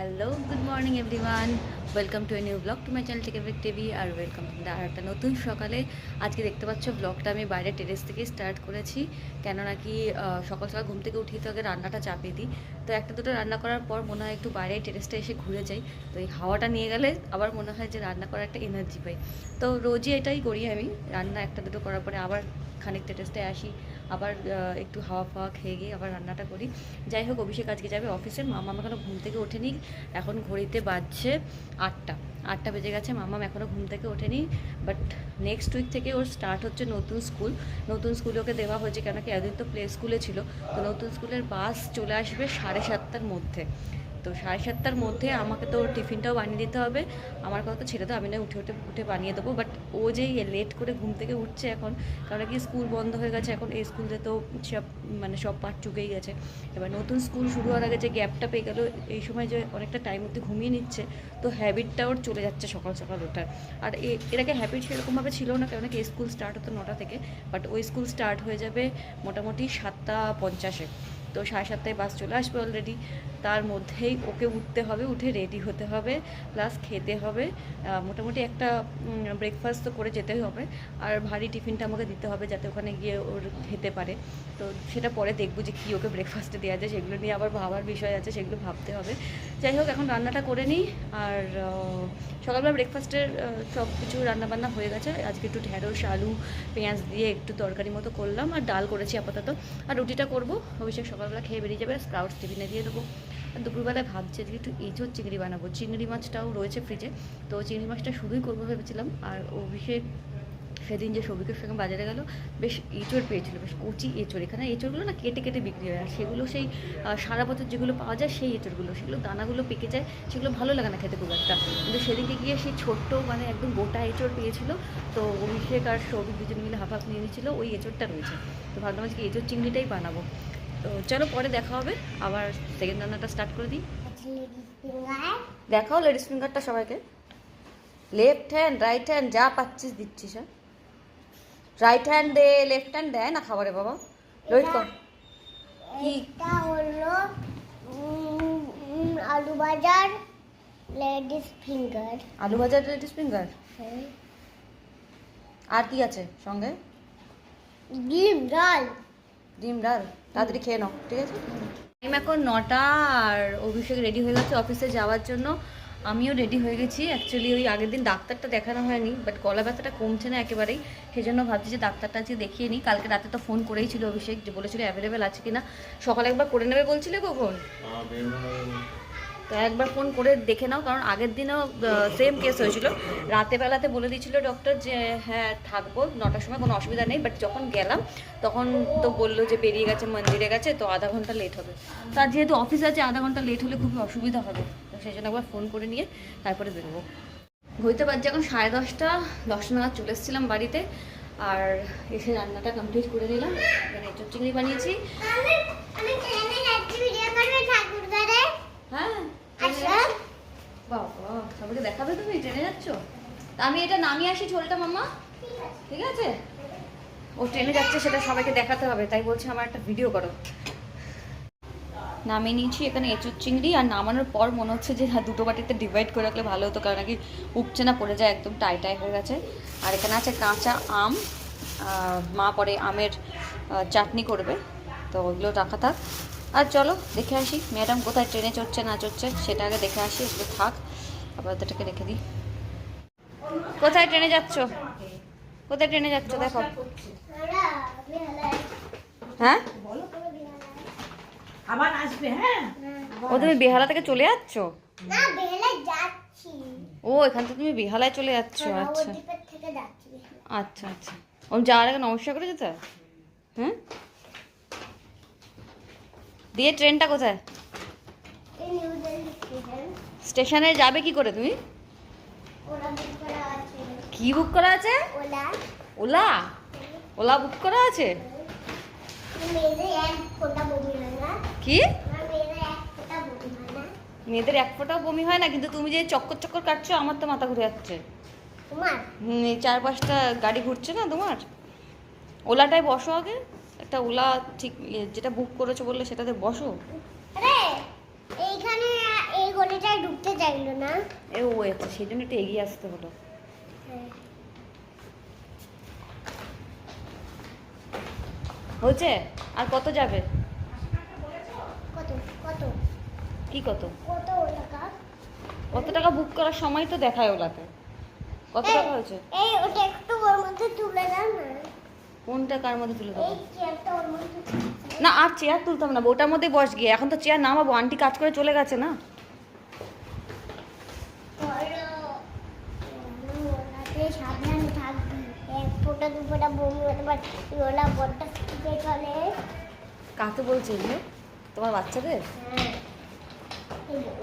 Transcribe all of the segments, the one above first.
Hello good morning everyone welcome to a new blog to my channel থেকে TV আর welcome আর একটা নতুন সকালে। আজকে দেখতে পাচ্ছ ব্লগটা আমি বাইরে টেরেস থেকে স্টার্ট করেছি। কেন নাকি আহ, সকাল সকাল ঘুম থেকে উঠিয়ে তো আগে রান্নাটা চাপিয়ে দিই। তো একটা দুটো রান্না করার পর মনে হয় একটু বাইরে টেরেসটা এসে ঘুরে যাই। তো এই হাওয়াটা নিয়ে গেলে আবার মনে হয় যে রান্না করার একটা এনার্জি পাই। তো রোজই এটাই করি আমি। রান্না একটা দুটো করার পরে আবার খানিক টেরেসটায় আসি। আবার একটু হাওয়া ফাওয়া খেয়ে গিয়ে আবার রান্নাটা করি। যাই হোক, অভিষেক আজকে যাবে অফিসে। মামা এখনও ঘুম থেকে ওঠেনি। এখন ঘড়িতে বাজছে আটটা। আটটা বেজে গেছে মামাম এখনও ঘুম থেকে ওঠেনি। বাট নেক্সট উইক থেকে ওর স্টার্ট হচ্ছে নতুন স্কুল। নতুন স্কুলে ওকে দেওয়া হয়েছে কেন কি, এতদিন তো প্লে স্কুলে ছিল। তো নতুন স্কুলের বাস চলে আসবে সাড়ে সাতটার মধ্যে। তো সাড়ে সাতটার মধ্যে আমাকে তো টিফিনটাও বানিয়ে দিতে হবে। আমার কথা তো ছেড়ে তো আমি না উঠে উঠে উঠে বানিয়ে দেবো। বাট ও যেই লেট করে ঘুম থেকে উঠছে এখন কারণ কি স্কুল বন্ধ হয়ে গেছে? এখন এই স্কুলে তো সব মানে সব পাঠ চুকেই গেছে। এবার নতুন স্কুল শুরু হওয়ার আগে যে গ্যাপটা পেয়ে গেল, এই সময় যে অনেকটা টাইম অব্দি ঘুমিয়ে নিচ্ছে, তো হ্যাবিটটা ওর চলে যাচ্ছে সকাল সকাল ওঠার। আর এর আগে হ্যাবিট সেরকমভাবে ছিল না কারণ কি স্কুল স্টার্ট হতো নটা থেকে বাট ওই স্কুল স্টার্ট হয়ে যাবে মোটামুটি সাতটা পঞ্চাশে। তো সাড়ে সাতটায় বাস চলে আসবে অলরেডি তার মধ্যেই ওকে উঠতে হবে, উঠে রেডি হতে হবে প্লাস খেতে হবে। মোটামুটি একটা ব্রেকফাস্ট তো করে যেতেই হবে। আর ভারী টিফিনটা আমাকে দিতে হবে যাতে ওখানে গিয়ে ওর খেতে পারে। তো সেটা পরে দেখব যে কী ওকে ব্রেকফাস্টে দেওয়া যায়, সেগুলো নিয়ে আবার ভাবার বিষয় আছে, সেগুলো ভাবতে হবে। যাই হোক, এখন রান্নাটা করে নিই। আর সকালবেলা ব্রেকফাস্টের সব কিছু রান্নাবান্না হয়ে গেছে। আজকে একটু ঢেঁড়স, আলু, পেঁয়াজ দিয়ে একটু তরকারি মতো করলাম। আর ডাল করেছি আপাতত। আর রুটিটা করব। অবশ্যই সকালবেলা খেয়ে বেরিয়ে যাবে স্প্রাউটস টিফিনে দিয়ে দেবো। আর দুপুরবেলায় ভাবছি আজকে একটু এঁচোর চিংড়ি বানাবো। চিংড়ি মাছটাও রয়েছে ফ্রিজে তো চিংড়ি মাছটা শুধুই করব ভেবেছিলাম। আর অভিষেক সেদিন যে সবিকের সঙ্গে বাজারে গেল, বেশ এঁচড় পেয়েছিল, বেশ কচি এঁচড়। এখানে এঁচড়গুলো না কেটে কেটে বিক্রি হয়। আর সেগুলো সেই সারা বছর যেগুলো পাওয়া যায় সেই এঁচড়গুলো। সেগুলো দানাগুলো পেকে যায়, সেগুলো ভালো লাগে না খেতে খুব একটা। কিন্তু সেদিকে গিয়ে সেই ছোট্ট মানে একদম গোটা এঁচড় পেয়েছিল। তো অভিষেক আর সৌভিক দুজন মিলে হাফ হাফ নিয়ে নিয়েছিল। ওই এঁচড়টা রয়েছে। তো ভাবলাম আজকে এঁচড় চিংড়িটাই বানাবো। তো চলো পরে দেখা হবে। আবার সেকেন্ড রান্নাটা স্টার্ট করে দিই। দেখাও লেডিস ফিঙ্গারটা সবাইকে। লেফট হ্যান্ড রাইট হ্যান্ড যা পাচ্ছিস দিচ্ছিস হ্যাঁ? রাইট হ্যান্ড দে লেফট হ্যান্ড দেয় না খাবারে বাবা? রোহিত কর। কি? হলো আলু বাজার লেডিস ফিঙ্গার আলু লেডিস ফিঙ্গার আর কি আছে সঙ্গে? ডিম ডাল। ডিম ডাল তাড়াতাড়ি খেয়ে নাও ঠিক আছে? টাইম এখন নটা আর অভিষেক রেডি হয়ে গেছে অফিসে যাওয়ার জন্য। আমিও রেডি হয়ে গেছি। অ্যাকচুয়ালি ওই আগের দিন ডাক্তারটা দেখানো হয়নি বাট গলা ব্যথাটা কমছে না একেবারেই। সেই জন্য ভাবছি যে ডাক্তারটা আজকে দেখিয়ে নিই। কালকে রাতে তো ফোন করেই ছিল অভিষেক যে বলেছিল অ্যাভেলেবেল আছে কিনা। সকালে একবার করে নেবে বলছিলে কখন? তো একবার ফোন করে দেখে নাও কারণ আগের দিনও সেম কেস হয়েছিল। রাতে বেলাতে বলে দিয়েছিল ডক্টর যে হ্যাঁ থাকব নটার সময় কোনো অসুবিধা নেই বাট যখন গেলাম তখন তো বলল যে বেরিয়ে গেছে মন্দিরে গেছে তো আধা ঘণ্টা লেট হবে। তার যেহেতু অফিস আছে আধা ঘণ্টা লেট হলে খুবই অসুবিধা হবে। তো সেই জন্য একবার ফোন করে নিয়ে তারপরে বেরোবো। ঘুরতে পারছি এখন সাড়ে দশটা দশটা নাগাদ চলে এসেছিলাম বাড়িতে আর এসে রান্নাটা কমপ্লিট করে নিলাম। এখানে চিংড়ি বানিয়েছি। ঠাকুরদারে হ্যাঁ। বাবা, সবাইকে দেখাবে তুমি? ট্রেনে যাচ্ছ? আমি এটা নামিয়ে আসি ঝোলটা, মাম্মা। ঠিক আছে? ও ট্রেনে যাচ্ছে, সেটা সবাইকে দেখাতে হবে, তাই বলছে আমার একটা ভিডিও করো। নামিয়ে নিয়েছি এখানে এঁচুর চিংড়ি, আর নামানোর পর মনে হচ্ছে যে হ্যাঁ দুটো বাটিতে ডিভাইড করে রাখলে ভালো হতো, কারণ নাকি উপচে না, পড়ে যায়, একদম টাই টাই হয়ে গেছে। আর এখানে আছে কাঁচা আম মা পরে আমের চাটনি করবে, তো ওইগুলো রাখা থাক। আর চলো দেখে আসি ম্যাডাম কোথায় ট্রেনে চড়ছে না চড়ছে সেটা আগে দেখে আসি এগুলো থাক আপাতত এটাকে রেখে দিই। কোথায় ট্রেনে যাচ্ছ? কোথায় ট্রেনে যাচ্ছ দেখো। হ্যাঁ? আবার আসবে হ্যাঁ? ও তুমি বেহালা থেকে চলে যাচ্ছ? না বেহালায় যাচ্ছি। ও এখান থেকে তুমি বেহালায় চলে যাচ্ছ আচ্ছা। নবদ্বীপের থেকে যাচ্ছি। আচ্ছা আচ্ছা। ওম যাওয়ার আগে নমস্কার করে যেতে হয়? দিয়ে ট্রেনটা কোথায়? স্টেশন যাবে কি করে তুমি? কি বুক করা আছে? ওলা। ওলা বুক করা আছে? কি? মেয়েদের এক ফোঁটাও বমি হয় না কিন্তু তুমি যে চক্কর চক্কর কাটছো আমার তো মাথা ঘুরে যাচ্ছে। তোমার? হুম, চার পাঁচটা গাড়ি ঘুরছে না তোমার? ওলাটায় বসো আগে। একটা ওলা ঠিক ইয়ে, যেটা বুক করেছ বললে সেটাতে বসো। আরে এইখানে এই গলিটায় লাগল না। এ ও আচ্ছা সেই জন্য একটু এগিয়ে আসতে হলো। হ্যাঁ। হয়েছে? আর কত যাবে? কত কত? কি কত? কত টাকা? কত টাকা বুক করার সময় তো দেখায় ওলাতে। কত টাকা হয়েছে? এই ওটা একটু ওর মধ্যে তুলে দাও না। কোনটা কার মধ্যে তুলে দাও। না আর চেয়ার তুলতাম না ওটার মধ্যে বস গিয়ে। এখন তো চেয়ার নামাবো আন্টি কাজ করে চলে গেছে না। কাকে বলছে তোমার বাচ্চাদের? হ্যাঁ।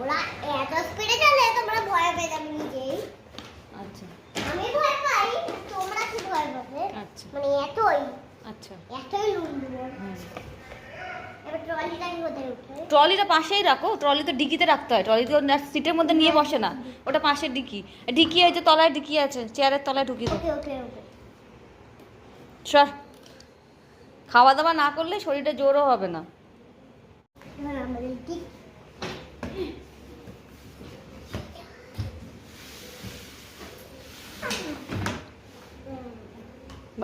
ওরা এত স্পিডে চলে তোমরা ভয় পেয়ে যাবে নিজেই। আচ্ছা। আমি ভয় পাই তোমরা কি ভয় পাবে? আচ্ছা। মানে এতই। আচ্ছা। এবার ট্রলিটা কোথায় উঠে? ট্রলিটা পাশেই রাখো ট্রলি তো ডিকিতে রাখতে হয়। ট্রলি তো সিটের মধ্যে নিয়ে বসে না ওটা পাশের ডিকি। ডিকি আছে তলায় ডিকি আছে চেয়ারের তলায় ঢুকিয়ে দাও। সর। খাওয়া দাওয়া না করলে শরীরটা জোরও হবে না এবার আমাদের ঠিক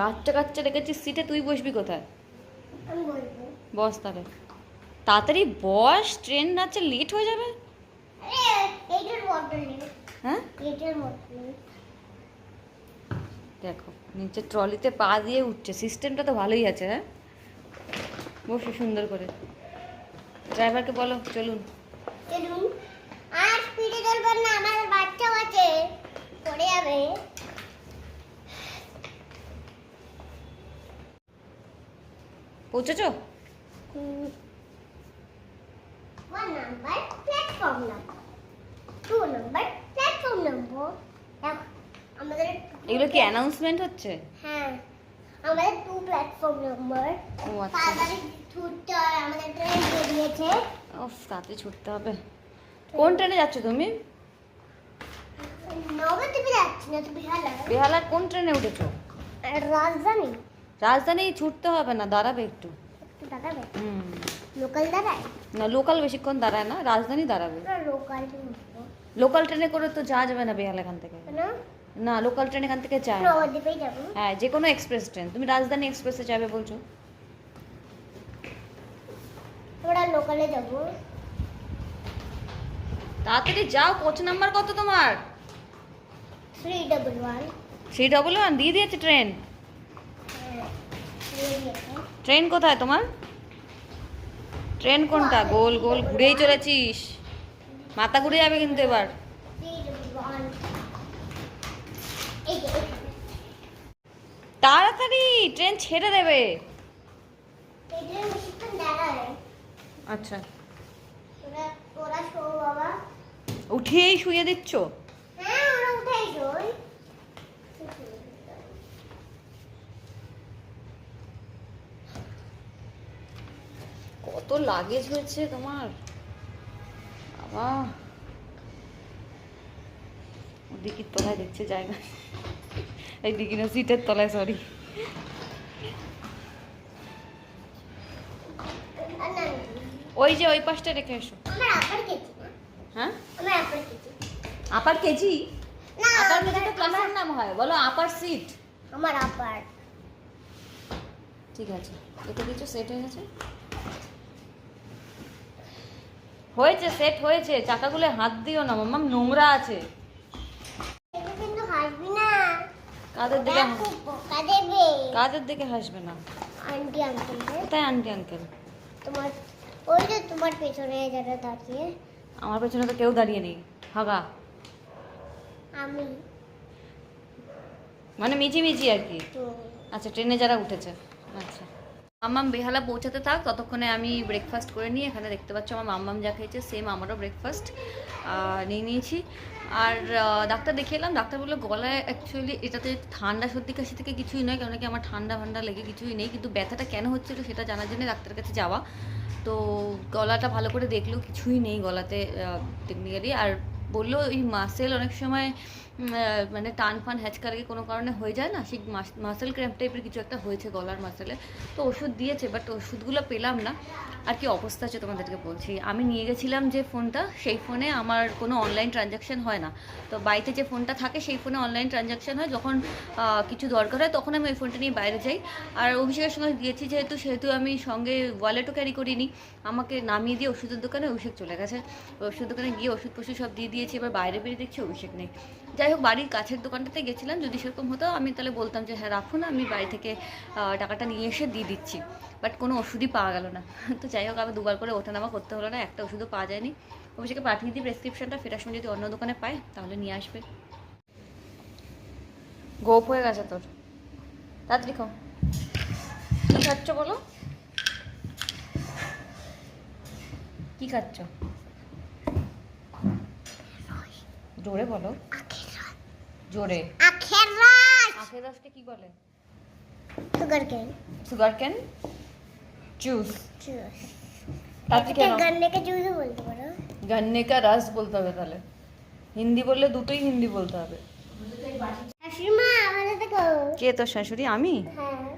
বাচ্চা কাচ্চা রেখেছিস সিটে তুই বসবি কোথায়? বস তাহলে। তাড়াতাড়ি বস ট্রেন আছে লেট হয়ে যাবে? হ্যাঁ? দেখো নিচে ট্রলিতে পা দিয়ে উঠছে সিস্টেমটা তো ভালোই আছে হ্যাঁ? বসে সুন্দর করে। ড্রাইভারকে বলো চলুন। চলুন। আর স্পিডে চলবেন না আমার আছে। পড়ে যাবে। পৌঁছেছো? আমাদের এগুলো কি অ্যানাউন্সমেন্ট হচ্ছে? হ্যাঁ আমাদের টু প্ল্যাটফর্ম নাম্বার ও আচ্ছা তাড়াতাড়ি ছুটতে আমাদের ট্রেন বেরিয়েছে। ও তাড়াতাড়ি ছুটতে হবে। কোন ট্রেনে যাচ্ছ তুমি? নবদ্বীপে যাচ্ছি না তো কোন ট্রেনে উঠেছো? রাজধানী। রাজধানী ছুটতে হবে না দাঁড়াবে একটু। দাঁড়াবে? হুম। লোকাল দাঁড়ায়? না লোকাল বেশিক্ষণ দাঁড়ায় না রাজধানী দাঁড়াবে। লোকাল লোকাল ট্রেনে করে তো যাওয়া যাবে না বেহালা এখান থেকে। না? লোকাল ট্রেন এখান থেকে যায়। হ্যাঁ যে কোনো এক্সপ্রেস ট্রেন তুমি রাজধানী এক্সপ্রেসে যাবে বলছো। আমরা লোকালে যাব। তাড়াতাড়ি যাও কোচ নাম্বার কত তোমার? Three double one three double one দিয়ে দিয়েছে ট্রেন ট্রেন কোথায় তোমার? ট্রেন কোনটা? গোল গোল, ঘুরেই চলেছিস। মাথা ঘুরে যাবে কিন্তু এবার। তাড়াতাড়ি ট্রেন ছেড়ে দেবে। আচ্ছা। উঠিয়েই শুয়ে দিচ্ছ? হ্যাঁ উঠাই কত লাগেজ হয়েছে তোমার? বাবা। ডিকির তলায় দেখছে জায়গা। এই ডিকি না সিটের তলায় সরি ওই যে ওই পাশটা রেখে এসো। Upper KG? হ্যাঁ আপার কেজি আপার কেজি তো ক্লাসের নাম হয়। বলো আপার সিট। আমার আপার। ঠিক আছে। এটা কিছু সেট হয়ে গেছে? হয়েছে সেট হয়েছে। চাকাগুলো হাত দিও না মাম্মাম নোংরা আছে। কাদের দিকে কাদের হাসবে না? আন্টি আঙ্কেলদের কোথায় আন্টি আঙ্কেল তোমার ওই যে তোমার পেছনে যারা দাঁড়িয়ে। আমার পেছনে তো কেউ দাঁড়িয়ে নেই। হাগা। আমি। মানে মিচিমিচি আর কি। আচ্ছা ট্রেনে যারা উঠেছে। আচ্ছা। মাম্মাম বেহালা পৌঁছাতে থাক, ততক্ষণে আমি ব্রেকফাস্ট করে নিই। এখানে দেখতে পাচ্ছ আমার মাম্মাম যা খেয়েছে সেম আমারও ব্রেকফাস্ট নিয়ে নিয়েছি। আর ডাক্তার দেখিয়ে এলাম। ডাক্তার বলল, গলায় অ্যাকচুয়ালি এটাতে ঠান্ডা, সর্দি, কাশি থেকে কিছুই নয় কারণ কি আমার ঠান্ডা ফান্ডা লেগে কিছুই নেই। কিন্তু ব্যথাটা কেন হচ্ছিল সেটা জানার জন্য ডাক্তারের কাছে যাওয়া। তো গলাটা ভালো করে দেখল, কিছুই নেই গলাতে টেকনিক্যালি আর বলল, এই মাসেল অনেক সময় মানে টান ফান হ্যাচকারকে কোনো কারণে হয়ে যায় না? সেই মাসেল ক্র্যাম্প টাইপের কিছু একটা হয়েছে গলার মাসেলে তো ওষুধ দিয়েছে বাট ওষুধগুলো পেলাম না। আর কি অবস্থা আছে তোমাদেরকে বলছি। আমি নিয়ে গেছিলাম যে ফোনটা, সেই ফোনে আমার কোনো অনলাইন ট্রানজ্যাকশন হয় না। তো বাড়িতে যে ফোনটা থাকে, সেই ফোনে অনলাইন ট্রানজ্যাকশন হয়। যখন কিছু দরকার হয়, তখন আমি ওই ফোনটা নিয়ে বাইরে যাই। আর অভিষেকের সঙ্গে দিয়েছি যেহেতু, সেহেতু আমি সঙ্গে ওয়ালেটও ক্যারি করিনি। আমাকে নামিয়ে দিয়ে ওষুধের দোকানে অভিষেক চলে গেছে। ওষুধ দোকানে গিয়ে ওষুধ ফষুধ সব দিয়ে দিয়েছি। এবার বাইরে বেরিয়ে দেখছি অভিষেক নেই। যাই হোক বাড়ির কাছের দোকানটাতে গেছিলাম। যদি সেরকম হতো, আমি তাহলে বলতাম যে হ্যাঁ রাখুন আমি বাড়ি থেকে টাকাটা নিয়ে এসে দিয়ে দিচ্ছি। বাট কোনো ওষুধই পাওয়া গেল না। তো যাই হোক আবার দুবার করে ওঠানামা করতে হলো না, একটা ওষুধও পাওয়া যায়নি। অভিষেকে পাঠিয়ে দিই প্রেসক্রিপশনটা ফেরার সময় যদি অন্য দোকানে পায়, তাহলে নিয়ে আসবে। গোপ হয়ে গেছে তোর। তাড়াতাড়ি খাও। কি খাচ্ছ বলো? কি খাচ্ছ? জোরে বলো। জোরে। আখের রস। আখের রসকে কি বলে? Sugar cane sugar cane juice juice গন্নে কে জুস বলতে পারো। গন্নে কা রস বলতে হবে তাহলে। হিন্দি বললে দুটোই হিন্দি বলতে হবে। কে তোর শাশুড়ি? আমি? হ্যাঁ।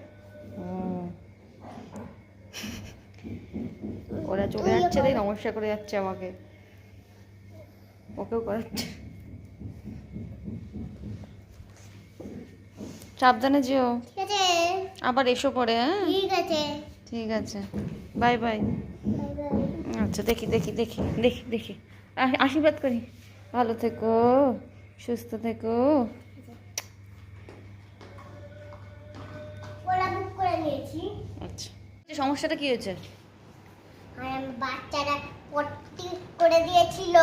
ওরা চলে যাচ্ছে তাই নমস্কার করে যাচ্ছে আমাকে। ওকেও করাচ্ছে। সাবধানে যেও। আবার এসো পরে হ্যাঁ? ঠিক আছে। Bye bye. আচ্ছা দেখি দেখি দেখি দেখি দেখি। আশীর্বাদ করি। ভালো থেকো সুস্থ থেকো। আচ্ছা। সমস্যাটা কি হয়েছে? বাচ্চারা পট্টি করে দিয়েছিল।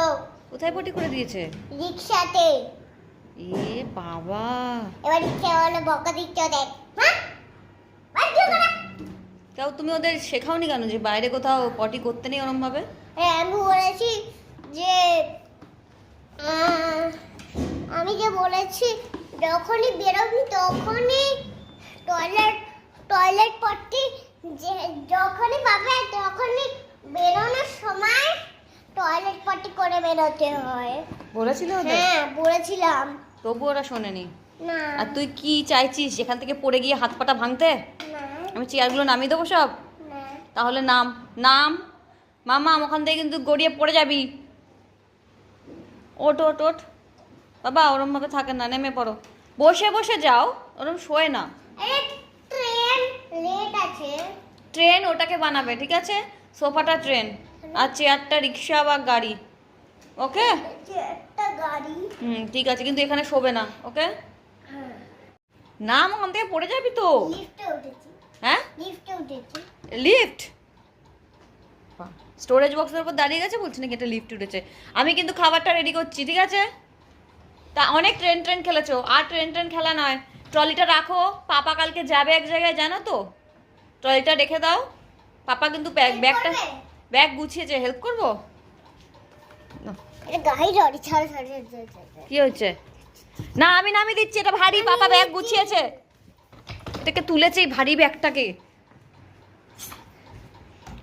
কোথায় পটি করে দিয়েছে? রিক্সাতে। এ বাবা। এবার রিক্সাওয়ালা বকা দিচ্ছে দেখ হ্যাঁ। তাও তুমি ওদের শেখাওনি কেন যে বাইরে কোথাও পটি করতে নেই ওরম ভাবে হ্যাঁ, আমি বলেছি যে আমি যে বলেছি যখনই বেরোবি তখনই টয়লেট টয়লেট পট্টি যে যখনই পাবে তখনই বেরোনোর সময় টয়লেট পট্টি করে বেরোতে হয়। বলেছিল হ্যাঁ বলেছিলাম। তবু ওরা শোনেনি। না। আর তুই কি চাইছিস? যেখান থেকে পড়ে গিয়ে হাত পাটা ভাঙতে? আমি চেয়ারগুলো নামিয়ে দেবো সব? তাহলে নাম নাম। মামা ওখান থেকে কিন্তু গড়িয়ে পড়ে যাবি। ওট ওট ওট বাবা ওরম ভাবে থাকে না নেমে পড়ো। বসে বসে যাও ওরম শোয় না। ট্রেন ওটাকে বানাবে ঠিক আছে? সোফাটা ট্রেন। আর চেয়ারটা রিক্সা বা গাড়ি। ওকে? গাড়ি। হুম ঠিক আছে কিন্তু এখানে শোবে না ওকে? হ্যাঁ। নাম ওখান থেকে পড়ে যাবি তো। লিফটে উঠেছি। হ্যাঁ? লিফটে উঠেছি। লিফট স্টোরেজ বক্সের উপর দাঁড়িয়ে গেছে বলছি নাকি এটা লিফট উঠেছে? আমি কিন্তু খাবারটা রেডি করছি ঠিক আছে? তা অনেক ট্রেন ট্রেন খেলেছো আর ট্রেন ট্রেন খেলা নয়। ট্রলিটা রাখো পাপা কালকে যাবে এক জায়গায় জানো তো? ট্রলিটা রেখে দাও। পাপা কিন্তু ব্যাগ ব্যাগটা ব্যাগ গুছিয়েছে হেল্প করব? না, কি হচ্ছে না আমি নামিয়ে দিচ্ছি এটা ভারী পাপা ব্যাগ গুছিয়েছে। এটাকে তুলেছে এই ভারী ব্যাগটাকে।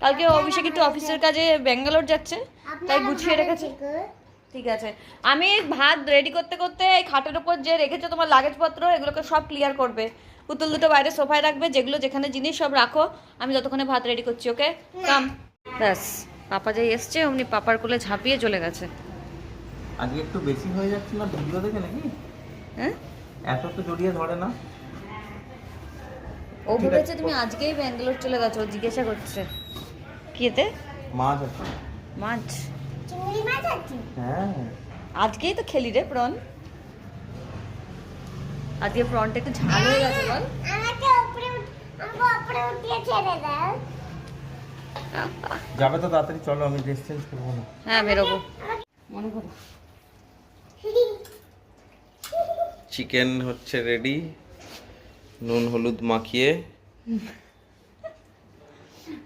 কালকে অফিসে কিন্তু অফিসের কাজে ব্যাঙ্গালোর যাচ্ছে তাই গুছিয়ে রেখেছে। ঠিক আছে। আমি ভাত রেডি করতে করতে এই খাটের উপর যে রেখেছো তোমার লাগেজপত্র এগুলোকে সব ক্লিয়ার করবে। পুতুল দুটো বাইরে সোফায় রাখবে যেগুলো যেখানে জিনিস সব রাখো। আমি ততক্ষণে ভাত রেডি করছি ওকে কাম ব্যাস পাপা যাই এসছে অমনি পাপার কোলে ঝাঁপিয়ে চলে গেছে। আজকে একটু বেশি হয়ে যাচ্ছে না ভিডিও দেখে নাকি? হ্যাঁ? এত তো জড়িয়ে ধরে না। ও আছে। তুমি আজকেই ব্যাঙ্গালোর চলে গেছো ও জিজ্ঞাসা করছে। কিতে মাছ আছে। মাছ? চিংড়ি মাছ আছে? হ্যাঁ। আজকেই তো খেলি রে প্রন আজকে প্রনটা একটু ঝাল হয়ে গেছে বল। আমাকে উপরে আমাকে উপরে উঠিয়ে ছেড়ে দাও। যাবে তো তাড়াতাড়ি চলো আমি ড্রেস চেঞ্জ করব না। হ্যাঁ বেরোবো। মনে করো চিকেন হচ্ছে রেডি নুন হলুদ মাখিয়ে।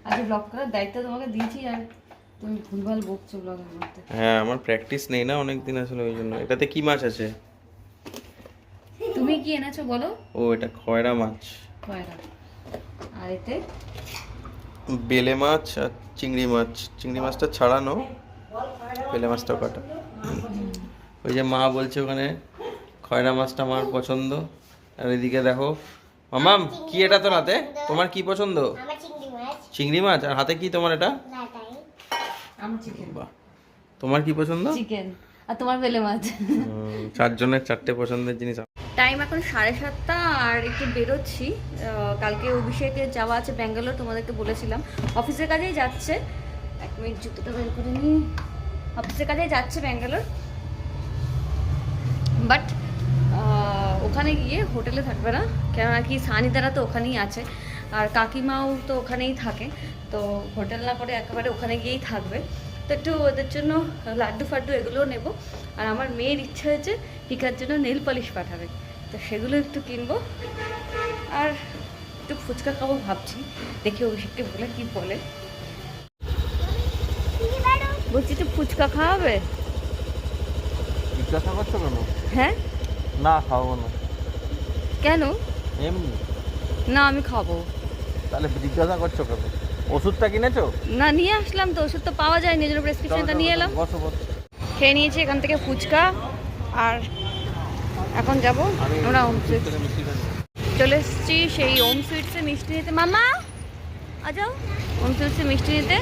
আজকে ব্লগ করার দায়িত্ব তোমাকে দিয়েছি আর তুমি ভুলভাল বকছো ব্লগের মধ্যে। হ্যাঁ আমার প্র্যাকটিস নেই না অনেক দিন আসলে ওই জন্য। এটাতে কি মাছ আছে? তুমি কি এনেছো বলো? ও এটা খয়রা মাছ। কয়রা আর এতে? বেলে মাছ আর চিংড়ি মাছ। চিংড়ি মাছটা ছাড়ানো। বেলে মাছটাও কাটা। ওই যে মা বলছে ওখানে খয়রা মাছটা আমার পছন্দ। আর এদিকে দেখো। মামাম কি এটা তোর হাতে? তোমার কি পছন্দ? চিংড়ি মাছ। আর হাতে কি তোমার এটা? লাটাই আমার চিকেন। বাহ। তোমার কি পছন্দ? চিকেন। আর তোমার বেলে মাছ। চারজনের চারটে পছন্দের জিনিস। টাইম এখন সাড়ে সাতটা আর একটু বেরোচ্ছি। কালকে অভিষেকে যাওয়া আছে ব্যাঙ্গালোর তোমাদেরকে বলেছিলাম। অফিসের কাজেই যাচ্ছে। এক মিনিট জুতোটা বের করে নিই। অফিসের কাজেই যাচ্ছে ব্যাঙ্গালোর। বাট ওখানে গিয়ে হোটেলে থাকবে না। কেননা কি সানিদারা তো ওখানেই আছে। আর কাকিমাও তো ওখানেই থাকে। তো হোটেল না করে একেবারে ওখানে গিয়েই থাকবে। তো একটু ওদের জন্য লাড্ডু ফাড্ডু এগুলোও নেব। আর আমার মেয়ের ইচ্ছে হয়েছে পিকার জন্য নেল পলিশ পাঠাবে। তো সেগুলো একটু কিনবো। আর একটু ফুচকা খাব ভাবছি। দেখি অভিষেককে বলে কি বলে। বলছি একটু ফুচকা খাওয়াবে? জিজ্ঞাসা করছ কেন? হ্যাঁ? না খাব না। কেন? এমনি। না আমি খাব। তাহলে জিজ্ঞাসা করছ কেন? ওষুধটা কিনেছো? না নিয়ে আসলাম তো ওষুধ তো পাওয়া যায়নি এই জন্য প্রেসক্রিপশনটা নিয়ে এলাম। বসো বসো। খেয়ে নিয়েছি এখান থেকে ফুচকা আর এখন যাব আমি আমরা ওম সুইটস। চলে এসেছি সেই ওম সুইটসে মিষ্টি নিতে। মামা আজাও ওম সুইটসে মিষ্টি নিতে।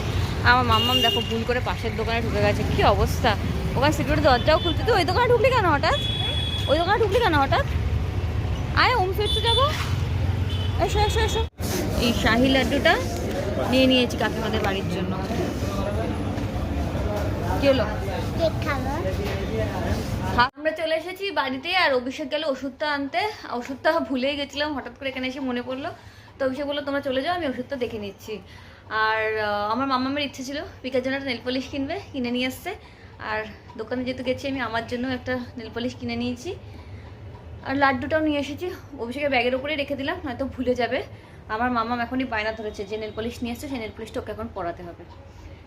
আমার মাম্মাম দেখো ভুল করে পাশের দোকানে ঢুকে গেছে কি অবস্থা? ওখানে সিকিউরিটি দরজাও খুলতে তো ওই দোকানে ঢুকলি কেন হঠাৎ? ওই দোকানে ঢুকলি কেন হঠাৎ? আয় ওম সুইটসে যাব। এসো এসো এসো। এই শাহি লাড্ডুটা নিয়ে নিয়েছি কাকিমাদের বাড়ির জন্য। কি হলো? আমরা চলে এসেছি বাড়িতে আর অভিষেক গেল ওষুধটা আনতে। ওষুধটা ভুলেই গেছিলাম হঠাৎ করে এখানে এসে মনে পড়ল। তো অভিষেক বলল তোমরা চলে যাও আমি ওষুধটা দেখে নিচ্ছি। আর আমার মামামের ইচ্ছে ছিল পিকার জন্য একটা নেল পলিশ কিনবে কিনে নিয়ে আসছে। আর দোকানে যেহেতু গেছি আমি, আমার জন্য একটা নেল পলিশ কিনে নিয়েছি। আর লাড্ডুটাও নিয়ে এসেছি। অভিষেকের ব্যাগের উপরেই রেখে দিলাম, নয়তো ভুলে যাবে। আমার মামাম এখনই বায়না ধরেছে, যে নেল পলিশ নিয়ে এসছে, সেই নেল পলিশটা ওকে এখন পরাতে হবে।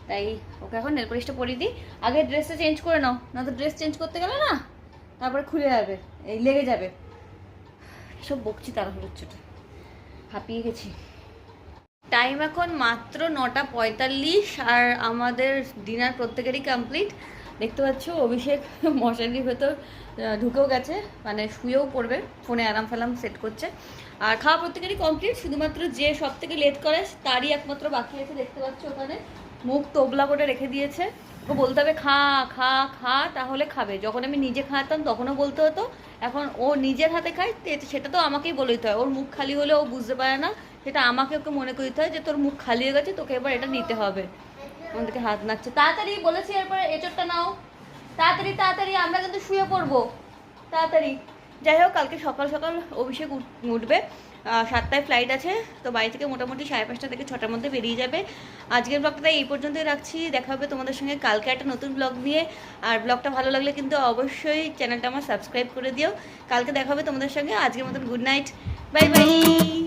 তাই ওকে এখন নেল পলিশটা পরিয়ে দিই। আগে ড্রেসটা চেঞ্জ করে নাও না তো ড্রেস চেঞ্জ করতে গেলে না, তারপরে খুলে যাবে, এই লেগে যাবে। সব বকছি তারা হচ্ছে হাঁপিয়ে গেছি। টাইম এখন মাত্র নটা পঁয়তাল্লিশ, আর আমাদের ডিনার প্রত্যেকেরই কমপ্লিট দেখতে পাচ্ছ, অভিষেক মশারির ভেতর ঢুকেও গেছে মানে শুয়েও পড়বে, ফোনে অ্যালার্ম ফ্যালার্ম সেট করছে। আর খাওয়া প্রত্যেকেরই কমপ্লিট শুধুমাত্র যে সব থেকে লেট করে, তারই একমাত্র বাকি আছে, দেখতে পাচ্ছ ওখানে। মুখ তোবলা করে রেখে দিয়েছে। ওকে বলতে হবে, খা খা খা, তাহলে খাবে। যখন আমি নিজে খাওয়াতাম, তখনও বলতে হতো, এখন ও নিজের হাতে খায় সেটা তো আমাকেই বলে দিতে হয়। ওর মুখ খালি হলে ও বুঝতে পারে না, সেটা আমাকে ওকে মনে করে দিতে হয় যে তোর মুখ খালি হয়ে গেছে, তোকে এবার এটা নিতে হবে। আমাদেরকে হাত নাচছে তাড়াতাড়ি বলেছি এরপরে এচোরটা নাও। তাড়াতাড়ি তাড়াতাড়ি, আমরা কিন্তু শুয়ে পড়ব। তাড়াতাড়ি। যাই হোক, কালকে সকাল সকাল অভিষেক উঠ- উঠবে। সাতটায় ফ্লাইট আছে, তো বাড়ি থেকে মোটামুটি সাড়ে পাঁচটা থেকে ছটার মধ্যে বেরিয়ে যাবে। আজকের ব্লগটা এই পর্যন্তই রাখছি। দেখা হবে তোমাদের সঙ্গে কালকে একটা নতুন ব্লগ নিয়ে। আর ব্লগটা ভালো লাগলে কিন্তু অবশ্যই চ্যানেলটা আমার সাবস্ক্রাইব করে দিও। কালকে দেখা হবে তোমাদের সঙ্গে। আজকের মতন গুড নাইট বাই বাই